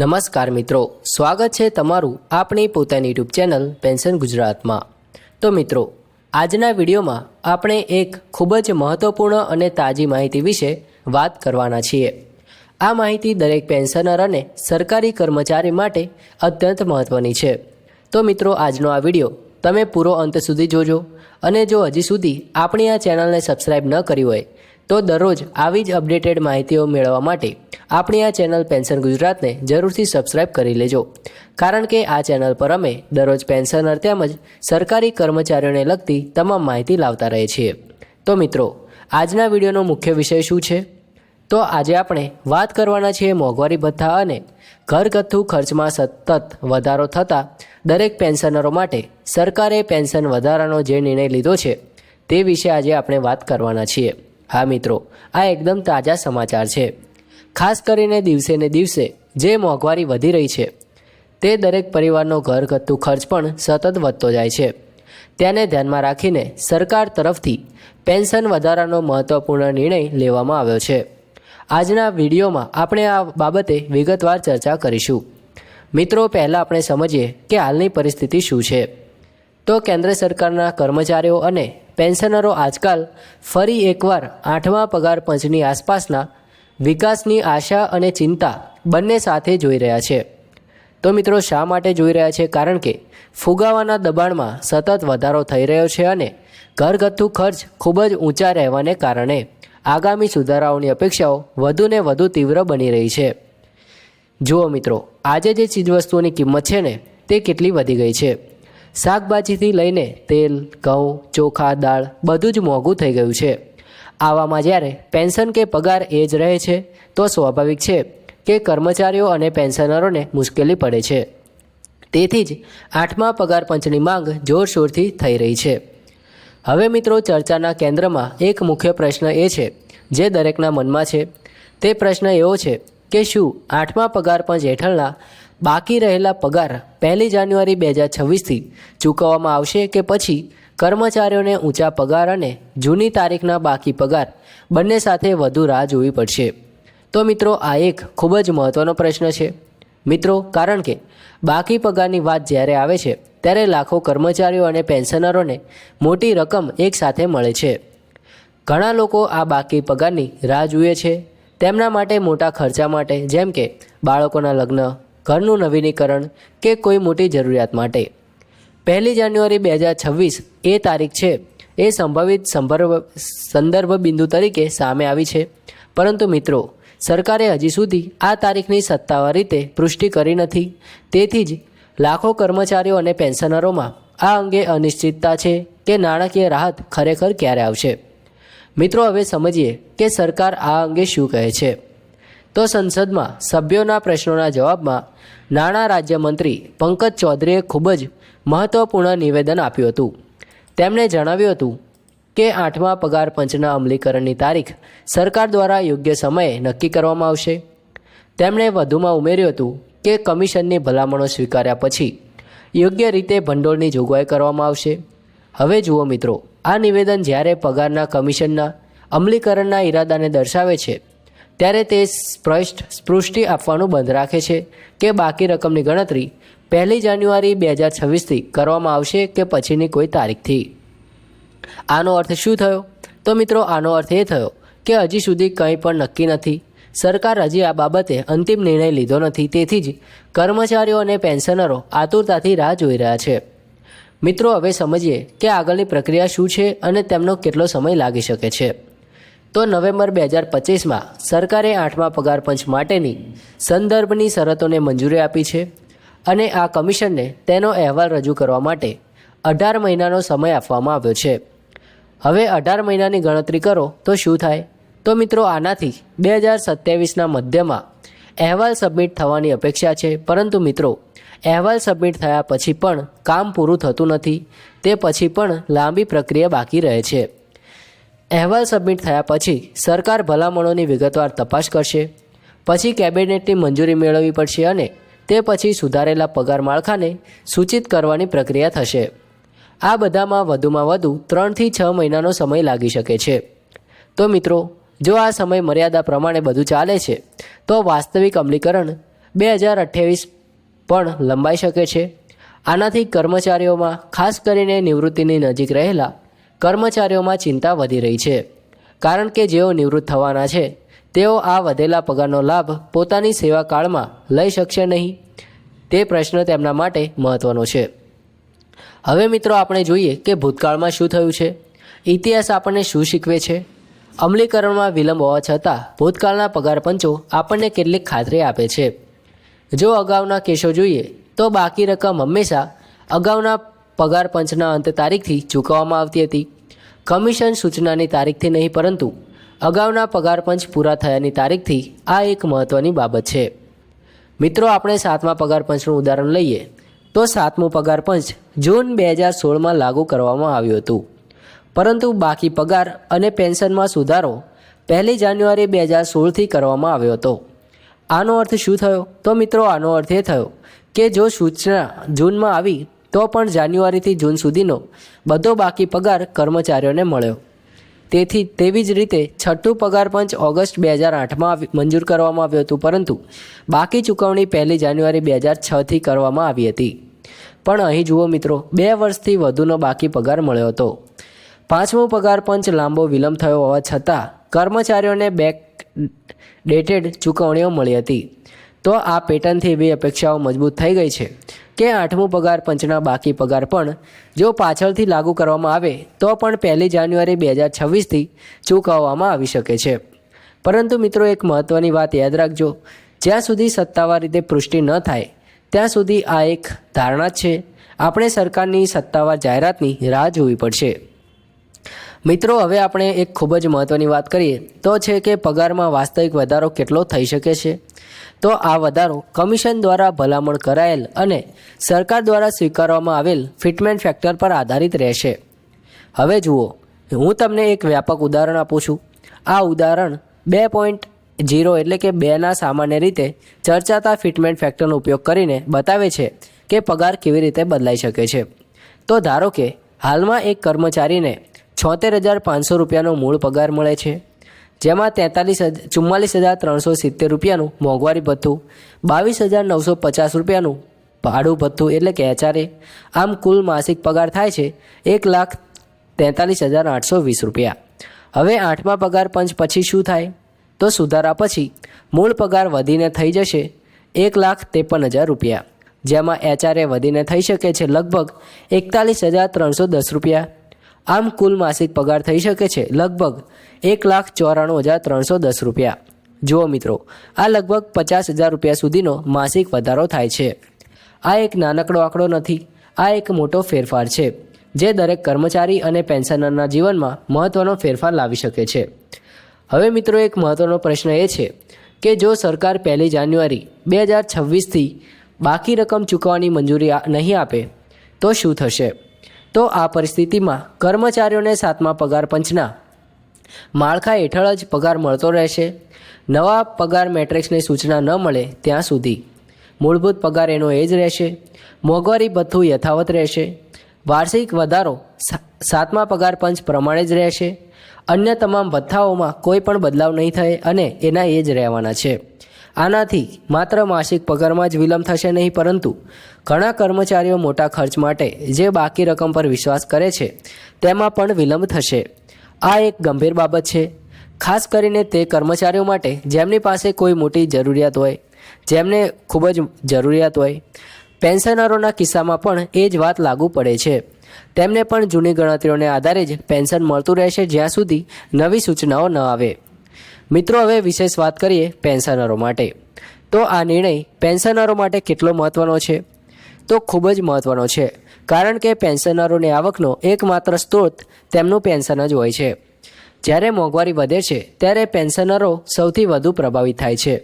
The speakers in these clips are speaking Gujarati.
નમસ્કાર મિત્રો, સ્વાગત છે તમારું આપણી પોતાની યુટ્યુબ ચેનલ પેન્શન ગુજરાતમાં. તો મિત્રો, આજના વિડીયોમાં આપણે એક ખૂબ જ મહત્ત્વપૂર્ણ અને તાજી માહિતી વિશે વાત કરવાના છીએ. આ માહિતી દરેક પેન્શનર અને સરકારી કર્મચારી માટે અત્યંત મહત્ત્વની છે. તો મિત્રો, આજનો આ વીડિયો તમે પૂરો અંત સુધી જોજો અને જો હજી સુધી આપણી આ ચેનલને સબસ્ક્રાઈબ ન કરી હોય તો દરરોજ આવી જ અપડેટેડ માહિતીઓ મેળવવા માટે આપણી આ ચેનલ પેન્શન ગુજરાતને જરૂરથી સબસ્ક્રાઇબ કરી લેજો. કારણ કે આ ચેનલ પર અમે દરરોજ પેન્શનર તેમજ સરકારી કર્મચારીઓને લગતી તમામ માહિતી લાવતા રહીએ છીએ. તો મિત્રો, આજના વિડીયોનો મુખ્ય વિષય શું છે? તો આજે આપણે વાત કરવાના છીએ મોંઘવારી ભથ્થા અને ઘરગથ્થુ ખર્ચમાં સતત વધારો થતાં દરેક પેન્શનરો માટે સરકારે પેન્શન વધારાનો જે નિર્ણય લીધો છે તે વિશે આજે આપણે વાત કરવાના છીએ. હા, મિત્રો, આ એકદમ તાજા સમાચાર છે. ખાસ કરીને દિવસે ને દિવસે જે મોંઘવારી વધી રહી છે, તે દરેક પરિવારનો ઘરગથ્થુ ખર્ચ પણ સતત વધતો જાય છે. તેને ધ્યાનમાં રાખીને સરકાર તરફથી પેન્શન વધારાનો મહત્ત્વપૂર્ણ નિર્ણય લેવામાં આવ્યો છે. આજના વિડીયોમાં આપણે આ બાબતે વિગતવાર ચર્ચા કરીશું. મિત્રો, પહેલાં આપણે સમજીએ કે હાલની પરિસ્થિતિ શું છે. તો કેન્દ્ર સરકારના કર્મચારીઓ અને પેન્શનરો આજકાલ ફરી એકવાર આઠમા પગાર પંચની આસપાસના વિકાસની આશા અને ચિંતા બંને સાથે જોઈ રહ્યા છે. તો મિત્રો, શા માટે જોઈ રહ્યા છે? કારણ કે ફુગાવાના દબાણમાં સતત વધારો થઈ રહ્યો છે અને ઘરગથ્થુ ખર્ચ ખૂબ જ ઊંચા રહેવાને કારણે આગામી સુધારાઓની અપેક્ષાઓ વધુને વધુ તીવ્ર બની રહી છે. જુઓ મિત્રો, આજે જે ચીજવસ્તુઓની કિંમત છે ને, તે કેટલી વધી ગઈ છે. શાકભાજીથી લઈને તેલ, ઘઉં, ચોખા, દાળ બધું જ મોંઘું થઈ ગયું છે. આવામાં જ્યારે પેન્શન કે પગાર એ જ રહે છે, તો સ્વાભાવિક છે કે કર્મચારીઓ અને પેન્શનરોને મુશ્કેલી પડે છે. તેથી જ આઠમા પગાર પંચની માંગ જોરશોરથી થઈ રહી છે. હવે મિત્રો ચર્ચાના કેન્દ્રમાં એક મુખ્ય પ્રશ્ન એ છે, જે દરેકના મનમાં છે. તે પ્રશ્ન એવો છે કે શું આઠમા પગાર પંચ હેઠળના બાકી રહેલા પગાર પહેલી જાન્યુઆરી બે હજાર છવ્વીસથી ચૂકવવામાં આવશે કે પછી કર્મચારીઓને ઊંચા પગાર અને જૂની તારીખના બાકી પગાર બંને સાથે વધુ રાહ જોવી પડશે. તો મિત્રો, આ એક ખૂબ જ મહત્ત્વનો પ્રશ્ન છે. મિત્રો, કારણ કે બાકી પગારની વાત જ્યારે આવે છે, ત્યારે લાખો કર્મચારીઓ અને પેન્શનરોને મોટી રકમ એકસાથે મળે છે. ઘણા લોકો આ બાકી પગારની રાહ જુએ છે. તેમના માટે મોટા ખર્ચા માટે, જેમ કે બાળકોના લગ્ન ઘરનું નવીનીકરણ કે કોઈ મોટી જરૂરિયાત માટે. પહેલી જાન્યુઆરી બે હજાર છવ્વીસ એ તારીખ છે. એ સંભવિત સંભર્ભ સંદર્ભ બિંદુ તરીકે સામે આવી છે. પરંતુ મિત્રો, સરકારે હજી સુધી આ તારીખની સત્તાવાર રીતે પુષ્ટિ કરી નથી. તેથી જ લાખો કર્મચારીઓ અને પેન્શનરોમાં આ અંગે અનિશ્ચિતતા છે કે નાણાકીય રાહત ખરેખર ક્યારે આવશે? મિત્રો, હવે સમજીએ કે સરકાર આ અંગે શું કહે છે. તો સંસદમાં સભ્યોના પ્રશ્નોના જવાબમાં નાણાં રાજ્યમંત્રી પંકજ ચૌધરીએ ખૂબ જ મહત્ત્વપૂર્ણ નિવેદન આપ્યું હતું. તેમણે જણાવ્યું હતું કે આઠમા પગાર પંચના અમલીકરણની તારીખ સરકાર દ્વારા યોગ્ય સમયે નક્કી કરવામાં આવશે. તેમણે વધુમાં ઉમેર્યું હતું કે કમિશનની ભલામણો સ્વીકાર્યા પછી યોગ્ય રીતે ભંડોળની જોગવાઈ કરવામાં આવશે. હવે જુઓ મિત્રો, આ નિવેદન જ્યારે પગારના કમિશનના અમલીકરણના ઈરાદાને દર્શાવે છે ત્યારે તે સ્પષ્ટ સ્પૃષ્ટિ આપવાનું બંધ રાખે છે કે બાકી રકમની ગણતરી પહેલી જાન્યુઆરી બે હજાર છવ્વીસથી કરવામાં આવશે કે પછીની કોઈ તારીખથી. આનો અર્થ શું થયો? તો મિત્રો, આનો અર્થ એ થયો કે હજી સુધી કંઈ પણ નક્કી નથી. સરકાર હજી આ બાબતે અંતિમ નિર્ણય લીધો નથી. તેથી જ કર્મચારીઓ અને પેન્શનરો આતુરતાથી રાહ જોઈ રહ્યા છે. મિત્રો, હવે સમજીએ કે આગળની પ્રક્રિયા શું છે અને તેમનો કેટલો સમય લાગી શકે છે. તો નવેમ્બર બે હજાર પચીસમાં સરકારે આઠમા પગાર પંચ માટેની સંદર્ભની શરતોને મંજૂરી આપી છે અને આ કમિશનને તેનો અહેવાલ રજૂ કરવા માટે અઢાર મહિનાનો સમય આપવામાં આવ્યો છે. હવે અઢાર મહિનાની ગણતરી કરો તો શું થાય? તો મિત્રો આનાથી બે હજાર સત્યાવીસના મધ્યમાં અહેવાલ સબમિટ થવાની અપેક્ષા છે, પરંતુ મિત્રો અહેવાલ સબમિટ થયા પછી પણ કામ પૂરું થતું નથી, તે પછી પણ લાંબી પ્રક્રિયા બાકી રહે છે. અહેવાલ સબમિટ થયા પછી સરકાર ભલામણોની વિગતવાર તપાસ કરશે. પછી કેબિનેટની મંજૂરી મેળવવી પડશે અને તે પછી સુધારેલા પગાર માળખાને સૂચિત કરવાની પ્રક્રિયા થશે. આ બધામાં વધુમાં વધુ ત્રણથી છ મહિનાનો સમય લાગી શકે છે. તો મિત્રો, જો આ સમય મર્યાદા પ્રમાણે બધું ચાલે છે, તો વાસ્તવિક અમલીકરણ બે હજાર અઠ્યાવીસ પણ લંબાઈ શકે છે. આનાથી કર્મચારીઓમાં, ખાસ કરીને નિવૃત્તિની નજીક રહેલા કર્મચારીઓમાં ચિંતા વધી રહી છે. કારણ કે જેઓ નિવૃત્ત થવાના છે, તેઓ આ વધેલા પગારનો લાભ પોતાની સેવાકાળમાં લઈ શકશે નહીં. તે પ્રશ્ન તેમના માટે મહત્ત્વનો છે. હવે મિત્રો આપણે જોઈએ કે ભૂતકાળમાં શું થયું છે? ઇતિહાસ આપણને શું શીખવે છે? અમલીકરણમાં વિલંબ હોવા છતાં ભૂતકાળના પગાર પંચો આપણને કેટલીક ખાતરી આપે છે. જો અગાઉના કેસો જોઈએ, તો બાકી રકમ હંમેશા અગાઉના પગાર પંચના અંત તારીખથી ચૂકવવામાં આવતી હતી. કમિશન સૂચનાની તારીખથી નહીં, પરંતુ અગાઉના પગાર પંચ પૂરા થયાની તારીખથી આ એક મહત્ત્વની બાબત છે. મિત્રો, આપણે સાતમા પગાર પંચનું ઉદાહરણ લઈએ. તો સાતમું પગાર પંચ જૂન બે હજાર સોળમાં લાગુ કરવામાં આવ્યું હતું. પરંતુ બાકી પગાર અને પેન્શનમાં સુધારો પહેલી જાન્યુઆરી બે હજાર સોળથી કરવામાં આવ્યો હતો. આનો અર્થ શું થયો? તો મિત્રો, આનો અર્થ એ થયો કે જો સૂચના જૂનમાં આવી તો પણ જાન્યુઆરીથી જૂન સુધીનો બધો બાકી પગાર કર્મચારીઓને મળ્યો. તેથી તેવી જ રીતે છઠ્ઠું પગાર પંચ ઓગસ્ટ બે હજાર આઠમાં મંજૂર કરવામાં આવ્યું હતું, પરંતુ બાકી ચૂકવણી પહેલી જાન્યુઆરી બે હજાર છથી કરવામાં આવી હતી. પણ અહીં જુઓ મિત્રો, બે વર્ષથી વધુનો બાકી પગાર મળ્યો હતો. પાંચમો પગાર પંચ લાંબો વિલંબ થયો હોવા છતાં કર્મચારીઓને બેક ડેટેડ ચૂકવણીઓ મળી હતી. તો આ પેટર્નથી એવી અપેક્ષાઓ મજબૂત થઈ ગઈ છે કે આઠમું પગાર પંચના બાકી પગાર પણ જો પાછળથી લાગુ કરવામાં આવે તો પણ પહેલી જાન્યુઆરી બે હજાર છવ્વીસથી ચૂકવવામાં આવી શકે છે. પરંતુ મિત્રો એક મહત્ત્વની વાત યાદ રાખજો, જ્યાં સુધી સત્તાવાર રીતે પુષ્ટિ ન થાય, ત્યાં સુધી આ એક ધારણા છે. આપણે સરકારની સત્તાવાર જાહેરાતની રાહ જોવી પડશે. મિત્રો, હવે આપણે એક ખૂબ જ મહત્ત્વની વાત કરીએ તો છે કે પગારમાં વાસ્તવિક વધારો કેટલો થઈ શકે છે? તો આ વધારો કમિશન દ્વારા ભલામણ કરાયેલ અને સરકાર દ્વારા સ્વીકારવામાં આવેલ ફિટમેન્ટ ફેક્ટર પર આધારિત રહેશે. હવે જુઓ, હું તમને એક વ્યાપક ઉદાહરણ આપું છું. આ ઉદાહરણ બે પોઈન્ટ જીરો એટલે કે બેના સામાન્ય રીતે ચર્ચાતા ફિટમેન્ટ ફેક્ટરનો ઉપયોગ કરીને બતાવે છે કે પગાર કેવી રીતે બદલાઈ શકે છે. તો ધારો કે હાલમાં એક કર્મચારીને છોતેર હજાર પાંચસો રૂપિયાનો મૂળ પગાર મળે છે. જેમાં તેતાલીસ ચુમ્માલીસ હજાર ત્રણસો સિત્તેર રૂપિયાનું મોંઘવારી ભથ્થું, બાવીસ હજાર નવસો પચાસ રૂપિયાનું ભાડું ભથ્થું એટલે કે એચઆરએ. આમ કુલ માસિક પગાર થાય છે એક લાખ તેતાલીસ હજાર આઠસો વીસ રૂપિયા. હવે આઠમા પગાર પંચ પછી શું થાય? તો સુધારા પછી મૂળ પગાર વધીને થઈ જશે એક લાખ ત્રેપન હજાર રૂપિયા. જેમાં એચઆરએ વધીને થઈ શકે છે લગભગ એકતાલીસ હજાર ત્રણસો દસ રૂપિયા. આમ કુલ માસિક પગાર થઈ શકે છે લગભગ એક લાખ ચોરાણું હજાર ત્રણસો દસ રૂપિયા. જુઓ મિત્રો, આ લગભગ પચાસ હજાર રૂપિયા સુધીનો માસિક વધારો થાય છે. આ એક નાનકડો આંકડો નથી, આ એક મોટો ફેરફાર છે, જે દરેક કર્મચારી અને પેન્શનરના જીવનમાં મહત્ત્વનો ફેરફાર લાવી શકે છે. હવે મિત્રો, એક મહત્ત્વનો પ્રશ્ન એ છે કે જો સરકાર પહેલી જાન્યુઆરી બે હજાર છવ્વીસથી બાકી રકમ ચૂકવવાની મંજૂરી નહીં આપે, તો શું થશે? તો આ પરિસ્થિતિમાં કર્મચારીઓને સાતમા પગાર પંચના માળખા હેઠળ જ પગાર મળતો રહેશે. નવા પગાર મેટ્રિક્સની સૂચના ન મળે ત્યાં સુધી. મૂળભૂત પગાર એનો એ જ રહેશે. મોંઘવારી ભથ્થું યથાવત રહેશે. વાર્ષિક વધારો સાતમા પગાર પંચ પ્રમાણે જ રહેશે. અન્ય તમામ ભથ્થાઓમાં કોઈ પણ બદલાવ નહીં થાય અને એના એ જ રહેવાના છે. આનાથી માત્ર માસિક પગારમાં જ વિલંબ થશે નહીં, પરંતુ ઘણા કર્મચારીઓ મોટા ખર્ચ માટે જે બાકી રકમ પર વિશ્વાસ કરે છે, તેમાં પણ વિલંબ થશે. આ એક ગંભીર બાબત છે. ખાસ કરીને તે કર્મચારીઓ માટે જેમની પાસે કોઈ મોટી જરૂરિયાત હોય, જેમને ખૂબ જ જરૂરિયાત હોય, પેન્શનરોના કિસ્સામાં પણ એ જ વાત લાગુ પડે છે. તેમને પણ જૂની ગણતરીઓને આધારે જ પેન્શન મળતું રહેશે જ્યાં સુધી નવી સૂચનાઓ ન આવે. મિત્રો, હવે વિશેષ વાત કરીએ પેન્શનરો માટે. તો આ નિર્ણય પેન્શનરો માટે કેટલો મહત્ત્વનો છે? તો ખૂબ જ મહત્ત્વનો છે, કારણ કે પેન્શનરોની આવકનો એકમાત્ર સ્ત્રોત તેમનું પેન્શન જ હોય છે. જ્યારે મોંઘવારી વધે છે, ત્યારે પેન્શનરો સૌથી વધુ પ્રભાવિત થાય છે.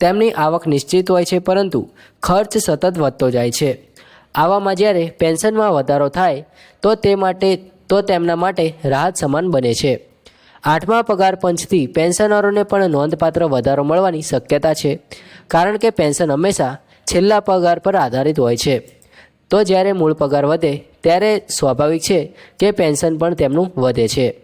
તેમની આવક નિશ્ચિત હોય છે, પરંતુ ખર્ચ સતત વધતો જાય છે. આવામાં જ્યારે પેન્શનમાં વધારો થાય, તો તે માટે, તો તેમના માટે રાહત સમાન બને છે. આઠમા પગાર પંચથી પેન્શનરોને પણ નોંધપાત્ર વધારો મળવાની શક્યતા છે, કારણ કે પેન્શન હંમેશા છેલ્લા પગાર પર આધારિત હોય છે. તો જ્યારે મૂળ પગાર વધે, ત્યારે સ્વાભાવિક છે કે પેન્શન પણ તેમનું વધે છે.